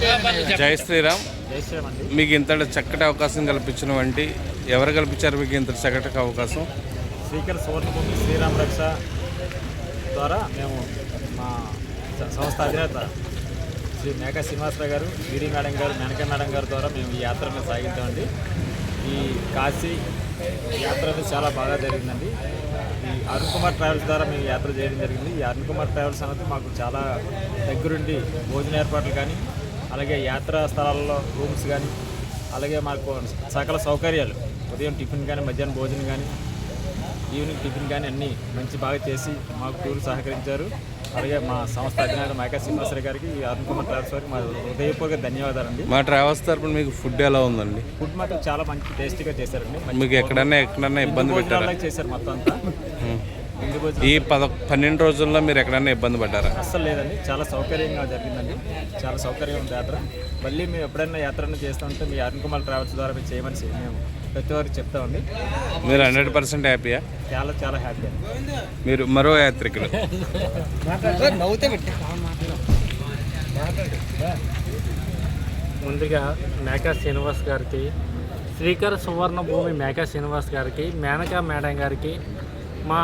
జై శ్రీరామ్. జై శ్రీరామ్ అండి. మీకు ఇంత చక్కటి అవకాశం కల్పించిన వంటి ఎవరు కల్పించారు మీకు ఇంత చక్కటి అవకాశం? శ్రీకర్ సువర్ణభూమి శ్రీరామ్ రక్ష ద్వారా మేము మా సంస్థ అధినేత శ్రీ మేకా శ్రీనివాసరావు గారు ఈడీ మేడం గారు మేనకా మేడం గారి ద్వారా మేము ఈ యాత్రను సాగించామండి. ఈ కాశీ యాత్ర చాలా బాగా జరిగిందండి. ఈ అరుణ్ కుమార్ ట్రావెల్స్ ద్వారా మేము యాత్ర చేయడం జరిగింది. ఈ అరుణ్ కుమార్ ట్రావెల్స్ అనేది మాకు చాలా దగ్గరుండి భోజన ఏర్పాట్లు కానీ అలాగే యాత్రా స్థలాల్లో రూమ్స్ కానీ అలాగే మాకు సకల సౌకర్యాలు. ఉదయం టిఫిన్ కానీ మధ్యాహ్నం భోజనం కానీ ఈవినింగ్ టిఫిన్ కానీ అన్నీ మంచి బాగా చేసి మాకు టూర్ సహకరించారు. అలాగే మా సంస్థ అధినేత మైకా శ్రీనివాసరావు గారికి అరుణ్ కుమార్ ట్రావెల్స్ వారికి మా హృదయపూర్వక ధన్యవాదాలండి. మా ట్రావెల్స్ తరపున మీకు ఫుడ్ ఎలా ఉందండి? ఫుడ్ మాత్రం చాలా మంచి టేస్టీగా చేశారండి. మీకు ఎక్కడన్నా ఎక్కడన్నా ఇబ్బంది పెట్టారా? చేశారు మొత్తం అంతా. ఈ పద పన్నెండు రోజుల్లో మీరు ఎక్కడన్నా ఇబ్బంది పడ్డారా? అస్సలు లేదండి. చాలా సౌకర్యంగా జరిగిందండి. చాలా సౌకర్యంగా ఉంది యాత్ర. మళ్ళీ మేము ఎప్పుడైనా యాత్రను చేస్తుంటే మీ అరుణ్ కుమార్ ట్రావెల్స్ ద్వారా మీరు చేయమని మేము ప్రతి వారికి చెప్తామండి మీరు హండ్రెడ్ పర్సెంట్ హ్యాపీయా? చాలా చాలా హ్యాపీ అండి. మీరు మరో యాత్రికులు. ముందుగా మేకా శ్రీనివాస్ గారికి శ్రీకర సువర్ణ భూమి మేకా శ్రీనివాస్ గారికి మేనకా మేడం గారికి మా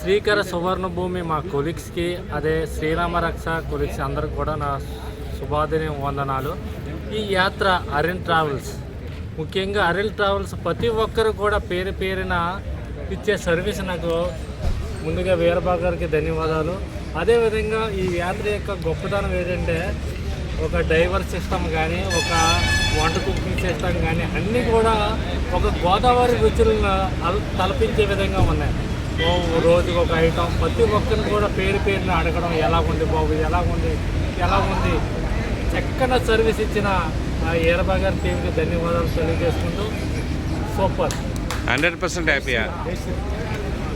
శ్రీకర సువర్ణభూమి మా కొలీగ్స్కి అదే శ్రీరామ రక్ష కొలీగ్స్ అందరికి కూడా నా శుభాదిని వందనాలు. ఈ యాత్ర అరిన్ ట్రావెల్స్. ముఖ్యంగా అరిల్ ట్రావెల్స్ ప్రతి ఒక్కరు కూడా పేరు పేరున ఇచ్చే సర్వీస్ నాకు ముందుగా వీరబాబు గారికి ధన్యవాదాలు. అదేవిధంగా ఈ యాత్ర యొక్క గొప్పతనం ఏంటంటే ఒక డైవర్ సిస్టమ్ కానీ ఒక వంట కుకింగ్ సిస్టమ్ కానీ అన్నీ కూడా ఒక గోదావరి రుచులను అల్- తలపించే విధంగా ఉన్నాయి. రోజుకి ఒక ఐటమ్. ప్రతి ఒక్కరిని కూడా పేరు పేరుని అడగడం ఎలా ఉంది బాబు ఎలా ఉంది ఎలా ఉంది చక్కని సర్వీస్ ఇచ్చిన ఆ ఈరబా గారి టీంకి ధన్యవాదాలు తెలియజేసుకుంటూ సూపర్. హండ్రెడ్ పర్సెంట్ హ్యాపీయా?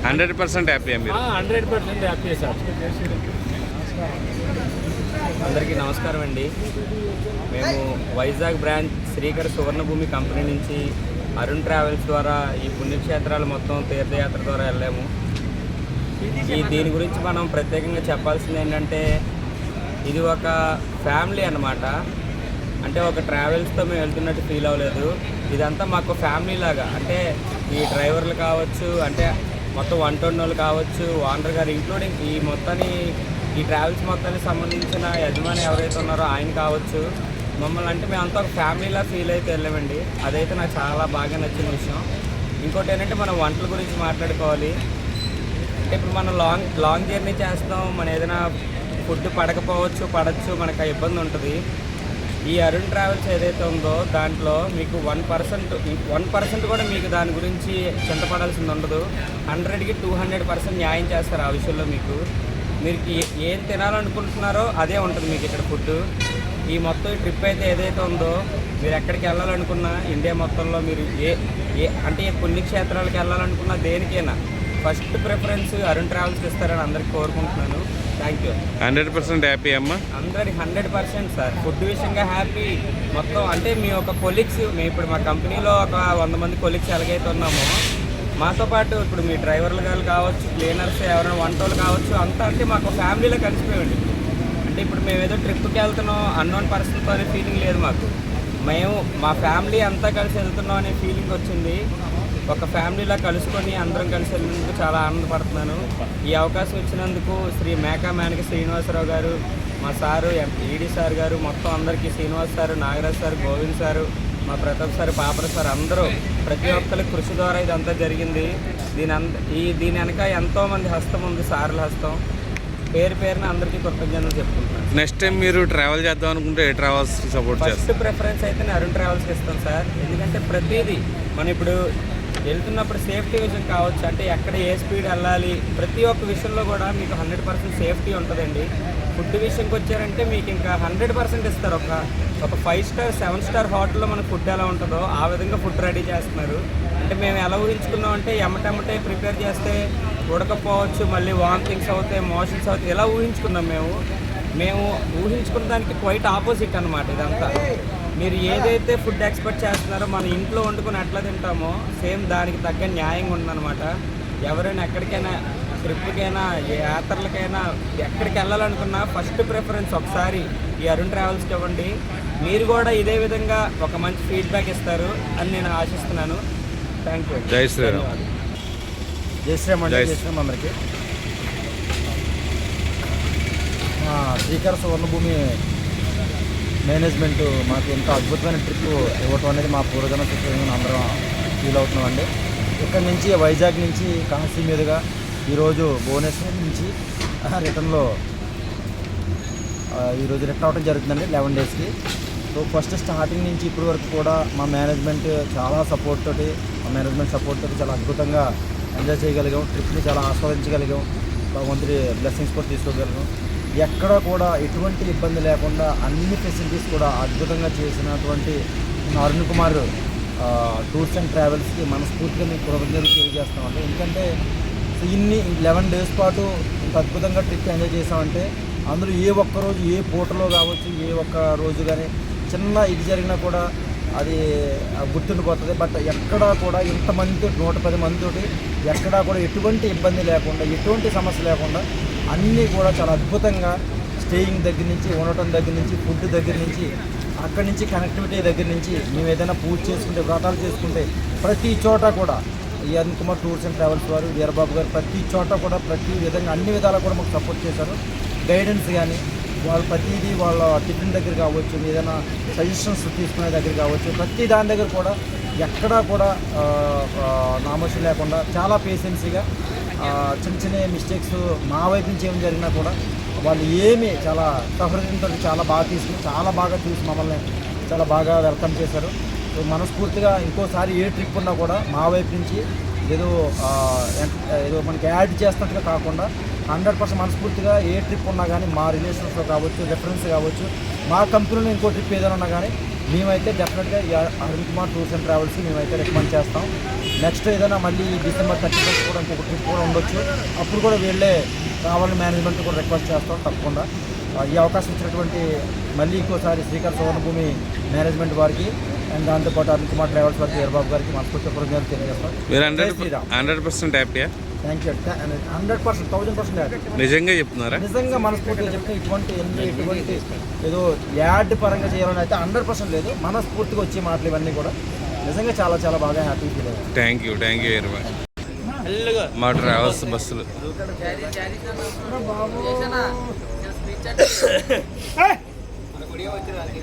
హండ్రెడ్ పర్సెంట్ హ్యాపీయా మీరు? Hundred percent happy sir. అందరికీ నమస్కారం అండి. మేము Vizag branch Srikar Suvarnabhumi company నుంచి అరుణ్ ట్రావెల్స్ ద్వారా ఈ పుణ్యక్షేత్రాలు మొత్తం తీర్థయాత్ర ద్వారా వెళ్ళాము. ఈ దీని గురించి మనం ప్రత్యేకంగా చెప్పాల్సింది ఏంటంటే ఇది ఒక ఫ్యామిలీ అన్నమాట. అంటే ఒక ట్రావెల్స్తో మేము వెళ్తున్నట్టు ఫీల్ అవ్వలేదు. ఇదంతా మాకు ఫ్యామిలీ లాగా. అంటే ఈ డ్రైవర్లు కావచ్చు అంటే మొత్తం వంట వాళ్ళు కావచ్చు ఓనర్ గారు ఇంక్లూడింగ్ ఈ మొత్తాన్ని ఈ ట్రావెల్స్ మొత్తానికి సంబంధించిన యజమాని ఎవరైతే ఉన్నారో ఆయన కావచ్చు మమ్మల్ని అంటే మేమంతా ఒక ఫ్యామిలీలా ఫీల్ అయితే వెళ్ళామండి. అదైతే నాకు చాలా బాగా నచ్చిన విషయం. ఇంకోటి ఏంటంటే మనం వంటల గురించి మాట్లాడుకోవాలి. అంటే ఇప్పుడు మనం లాంగ్ లాంగ్ జర్నీ చేస్తాం. మన ఏదైనా ఫుడ్ పడకపోవచ్చు పడచ్చు మనకు ఆ ఇబ్బంది ఉంటుంది. ఈ అరుణ్ ట్రావెల్స్ ఏదైతే ఉందో దాంట్లో మీకు వన్ పర్సెంట్ వన్ పర్సెంట్ కూడా మీకు దాని గురించి చింతపడాల్సింది ఉండదు. హండ్రెడ్కి టూ హండ్రెడ్ పర్సెంట్ న్యాయం చేస్తారు ఆ విషయంలో మీకు. మీరు ఏ- ఏం తినాలనుకుంటున్నారో అదే ఉంటుంది మీకు ఇక్కడ ఫుడ్ ఈ మొత్తం ట్రిప్ అయితే ఏదైతే ఉందో మీరు ఎక్కడికి వెళ్ళాలనుకున్నా ఇండియా మొత్తంలో మీరు ఏ ఏ అంటే ఏ పుణ్యక్షేత్రాలకు వెళ్ళాలనుకున్నా దేనికైనా ఫస్ట్ ప్రిఫరెన్స్ అరుణ్ ట్రావెల్స్కి ఇస్తారని అందరికీ కోరుకుంటున్నాను. Thank you hundred percent happy అమ్మా. అందరికి హండ్రెడ్ పర్సెంట్ సార్. ఫుడ్ విషయంగా హ్యాపీ మొత్తం అంటే మీ ఒక కొలీగ్స్ మేము ఇప్పుడు మా కంపెనీలో ఒక వంద మంది కొలీగ్స్ ఎలాగైతే ఉన్నామో మాతో పాటు ఇప్పుడు మీ డ్రైవర్లు గారు కావచ్చు క్లీనర్స్ ఎవరైనా వంటోళ్ళు కావచ్చు అంతా అంటే మాకు ఫ్యామిలీలో కలిసిపోయండి అంటే ఇప్పుడు మేము ఏదో ట్రిప్కి వెళ్తున్నాం అన్నోన్ పర్సన్తో అనే ఫీలింగ్ లేదు మాకు. మేము మా ఫ్యామిలీ అంతా కలిసి వెళ్తున్నాం అనే ఫీలింగ్ వచ్చింది. ఒక ఫ్యామిలీలా కలుసుకొని అందరం కలిసి వెళ్ళినందుకు చాలా ఆనందపడుతున్నాను. ఈ అవకాశం ఇచ్చినందుకు శ్రీ మేకా మేనక శ్రీనివాసరావు గారు మా సారు ఈడీ సార్ గారు మొత్తం అందరికీ Srinivas sir Nagaraj sir Govind sir మా ప్రతాప్ సార్ పాపర సార్ అందరూ ప్రతి ఒక్కరి కృషి ద్వారా ఇదంతా జరిగింది. దీని అంత ఈ దీని వెనక ఎంతోమంది హస్తం ఉంది సార్ల హస్తం. పేరు పేరున అందరికీ కృతజ్ఞతలు చెప్పుకుంటున్నాను. నెక్స్ట్ టైం మీరు ట్రావెల్ చేద్దాం అనుకుంటే ఏ ట్రావెల్స్ సపోర్ట్ చేస్తారు? ఫస్ట్ ప్రిఫరెన్స్ అయితే నేను అరుణ్ ట్రావెల్స్కి ఇస్తాను సార్. ఎందుకంటే ప్రతిదీ మనం ఇప్పుడు వెళ్తున్నప్పుడు సేఫ్టీ విషయం కావచ్చు అంటే ఎక్కడ ఏ స్పీడ్ వెళ్ళాలి ప్రతి ఒక్క విషయంలో కూడా మీకు హండ్రెడ్ పర్సెంట్ సేఫ్టీ ఉంటుందండి. ఫుడ్ విషయంకి వచ్చారంటే మీకు ఇంకా హండ్రెడ్ పర్సెంట్ ఇస్తారు. ఒక ఒక ఫైవ్ స్టార్ సెవెన్ స్టార్ హోటల్లో మన ఫుడ్ ఎలా ఉంటుందో ఆ విధంగా ఫుడ్ రెడీ చేస్తున్నారు. అంటే మేము ఎలా ఊహించుకున్నాం అంటే ఎమ్మటెమ్మటే ప్రిపేర్ చేస్తే ఉడకపోవచ్చు మళ్ళీ వామిటింగ్స్ అవుతాయి మోషన్స్ అవుతాయి ఎలా ఊహించుకున్నాం మేము. మేము ఊహించుకున్న దానికి క్వైట్ ఆపోజిట్ అనమాట ఇదంతా. మీరు ఏదైతే ఫుడ్ ఎక్స్పెక్ట్ చేస్తున్నారో మన ఇంట్లో వండుకొని ఎట్లా తింటామో సేమ్ దానికి తగ్గ న్యాయంగా ఉందన్నమాట. ఎవరైనా ఎక్కడికైనా ట్రిప్కైనా యాత్రలకైనా ఎక్కడికి వెళ్ళాలనుకున్నా ఫస్ట్ ప్రిఫరెన్స్ ఒకసారి ఈ అరుణ్ ట్రావెల్స్కి ఇవ్వండి. మీరు కూడా ఇదే విధంగా ఒక మంచి ఫీడ్బ్యాక్ ఇస్తారు అని నేను ఆశిస్తున్నాను. థ్యాంక్ యూ జై శ్రీరామ్. జై శ్రీరామ్ అండి జై జై శ్రీరామ్ అందరికీ. మా శ్రీకర సువర్ణభూమి మేనేజ్మెంట్ మాకు ఇంత అద్భుతమైన ట్రిప్ ఇవ్వటం అనేది మా పూర్వజన సుఖంగా అందరం ఫీల్ అవుతున్నామండి. ఇక్కడ నుంచి వైజాగ్ నుంచి కాశీ మీదుగా ఈరోజు భువనేశ్వర్ నుంచి రిటర్న్లో ఈరోజు రిటర్న్ అవడం జరుగుతుందండి లెవెన్ డేస్కి సో ఫస్ట్ స్టార్టింగ్ నుంచి ఇప్పటి వరకు కూడా మా మేనేజ్మెంట్ చాలా సపోర్ట్ తోటి మా మేనేజ్మెంట్ సపోర్ట్ తోటి చాలా అద్భుతంగా ఎంజాయ్ చేయగలిగాం ట్రిప్ని చాలా ఆస్వాదించగలిగాం భగవంతుడి బ్లెస్సింగ్స్ కూడా తీసుకోగలిగాం. ఎక్కడ కూడా ఎటువంటి ఇబ్బంది లేకుండా అన్ని ఫెసిలిటీస్ కూడా అద్భుతంగా చేసినటువంటి అరుణ్ కుమార్ టూర్స్ అండ్ ట్రావెల్స్కి మనస్ఫూర్తిగా మేము కృతజ్ఞతలు తెలియజేస్తామండి ఎందుకంటే సో ఇన్ని లెవెన్ డేస్ పాటు ఇంత అద్భుతంగా ట్రిప్ ఎంజాయ్ చేసామంటే అందులో ఏ ఒక్క రోజు ఏ పూటలో కావచ్చు ఏ ఒక్క రోజు కానీ చిన్న ఇది జరిగినా కూడా అది గుర్తుండిపోతుంది. బట్ ఎక్కడా కూడా ఇంతమంది నూట పది మందితోటి ఎక్కడా కూడా ఎటువంటి ఇబ్బంది లేకుండా ఎటువంటి సమస్య లేకుండా అన్నీ కూడా చాలా అద్భుతంగా స్టేయింగ్ దగ్గర నుంచి ఉండటం దగ్గర నుంచి ఫుడ్ దగ్గర నుంచి అక్కడి నుంచి కనెక్టివిటీ దగ్గర నుంచి మేము ఏదైనా పూజ చేసుకుంటే వ్రతాలు చేసుకుంటే ప్రతి చోట కూడా ఈ Arun Kumar tours and travels వారు వీరబాబు గారు ప్రతి చోట కూడా ప్రతి విధంగా అన్ని విధాలా కూడా మాకు సపోర్ట్ చేశారు. గైడెన్స్ కానీ వాళ్ళు ప్రతిదీ వాళ్ళ టిఫిన్ దగ్గర కావచ్చు ఏదైనా సజెషన్స్ తీసుకునే దగ్గర కావచ్చు ప్రతి దాని దగ్గర కూడా ఎక్కడా కూడా ఆ, నామోషి లేకుండా చాలా పేషెన్సీగా చిన్న చిన్న మిస్టేక్స్ మా వైపు నుంచి ఏం జరిగినా కూడా వాళ్ళు ఏమి చాలా సహృదయంతో చాలా బాగా తీసుకుని చాలా బాగా చూసి మమ్మల్ని చాలా బాగా వెల్కమ్ చేశారు. సో మనస్ఫూర్తిగా ఇంకోసారి ఏ ట్రిప్ ఉన్నా కూడా మా వైపు నుంచి ఏదో ఏదో మనకి యాడ్ చేస్తున్నట్టుగా కాకుండా హండ్రెడ్ పర్సెంట్ మనస్ఫూర్తిగా ఏ ట్రిప్ ఉన్నా కానీ మా రిలేషన్స్లో కావచ్చు రెఫరెన్స్ కావచ్చు మా కంపెనీలో ఇంకో ట్రిప్ ఏదైనా ఉన్నా కానీ మేమైతే డెఫినెట్గా అరుణ్ కుమార్ టూర్స్ అండ్ ట్రావెల్స్కి మేమైతే రికమెండ్ చేస్తాం. నెక్స్ట్ ఏదైనా మళ్ళీ ఈ డిసెంబర్ థర్టీ ఫస్ట్ కూడా ఇంకొక ట్రిప్ కూడా ఉండొచ్చు. అప్పుడు కూడా వీళ్ళే ట్రావెల్ మేనేజ్మెంట్ కూడా రిక్వెస్ట్ చేస్తాం తప్పకుండా. ఈ అవకాశం ఇచ్చినటువంటి మళ్ళీ ఇంకోసారి శ్రీకాళ సువర్ణభూమి మేనేజ్మెంట్ వారికి అండ్ దాంతోపాటు అరుణ్ కుమార్ ట్రావెల్స్ వారికి వీరబాబు గారికి మనస్ఫూర్తి కృతజ్ఞతలు తెలియజేస్తాం. మీరు హండ్రెడ్ హండ్రెడ్ పర్సెంట్ హ్యాపీయా thank you hundred percent thousand percent నిజంగా చెప్తున్నారా? నిజంగా మనస్ఫూర్తిగా చెప్తే ఇటువంటి ఎన్ని ఇటువంటి ఏదో యాడ్ పరంగా చేయాలని అయితే హండ్రెడ్ పర్సెంట్ లేదు. మనస్ఫూర్తిగా వచ్చే మాటలు ఇవన్నీ కూడా నిజంగా చాలా చాలా బాగా హ్యాపీ ఫీల్ అయ్యాను thank you thank you very much మా ట్రావెల్స్ బస్సులు.